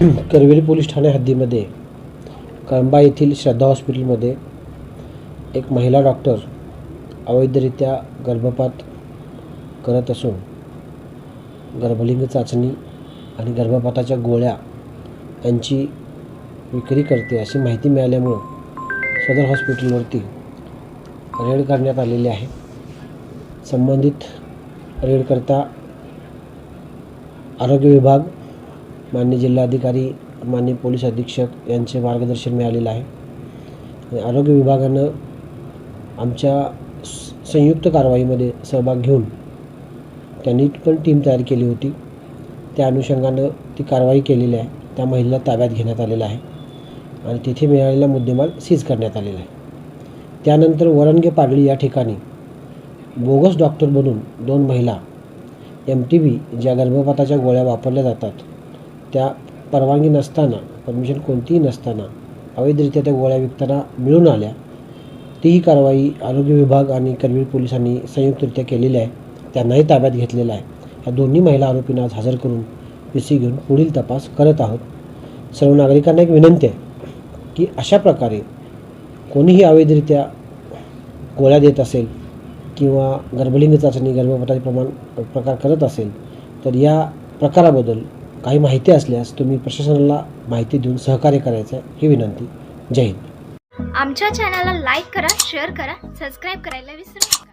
करवेली police ठाणे हद्दीमध्ये कळंबा येथील श्रद्धा हॉस्पिटलमध्ये एक महिला डॉक्टर अवैधरित्या गर्भपात करत असून गर्भलिंग चाचणी आणि गर्भपाताच्या गोळ्या यांची विक्री करते अशी माहिती मिळाल्यामुळं सदर हॉस्पिटलवरती रेड करण्यात आलेली आहे. संबंधित रेडकरता आरोग्य विभाग मान्य जिल्हाधिकारी मान्य पोलीस अधीक्षक यांचे मार्गदर्शन मिळालेलं आहे. आणि आरोग्य विभागानं आमच्या स- संयुक्त कारवाईमध्ये सहभाग घेऊन त्यांनी पण टीम तयार केली होती. त्या अनुषंगानं ती कारवाई केलेली आहे. त्या महिलेला ताब्यात घेण्यात आलेलं आहे. आणि तिथे मिळालेला मुद्देमाल सीज करण्यात आलेला आहे. त्यानंतर वरणगे पाडळी या ठिकाणी बोगस डॉक्टर बनून दोन महिला एम टी बी ज्या गर्भपाताच्या गोळ्या वापरल्या जातात त्या परवानगी नसताना परमिशन कोणतीही नसताना अवैधरित्या त्या गोळ्या विकताना मिळून आल्या. तीही कारवाई आरोग्य विभाग आणि करवीर पोलिसांनी संयुक्तरित्या केलेली आहे. त्यांनाही ताब्यात घेतलेलं आहे. या दोन्ही महिला आरोपींना आज हजर करून पी सी घेऊन पुढील तपास करत आहोत. सर्व नागरिकांना एक विनंती आहे की अशा प्रकारे कोणीही अवैधरित्या गोळ्या देत असेल किंवा गर्भलिंग चाचणी गर्भपाताचे प्रमाण प्रकार करत असेल तर या प्रकाराबद्दल काही माहिती असल्यास तुम्ही प्रशासनाला माहिती देऊन सहकार्य करायचं ही विनंती. जय हिंद. आमच्या चॅनलला लाईक करा शेअर करा सबस्क्राईब करायला विसरू नका.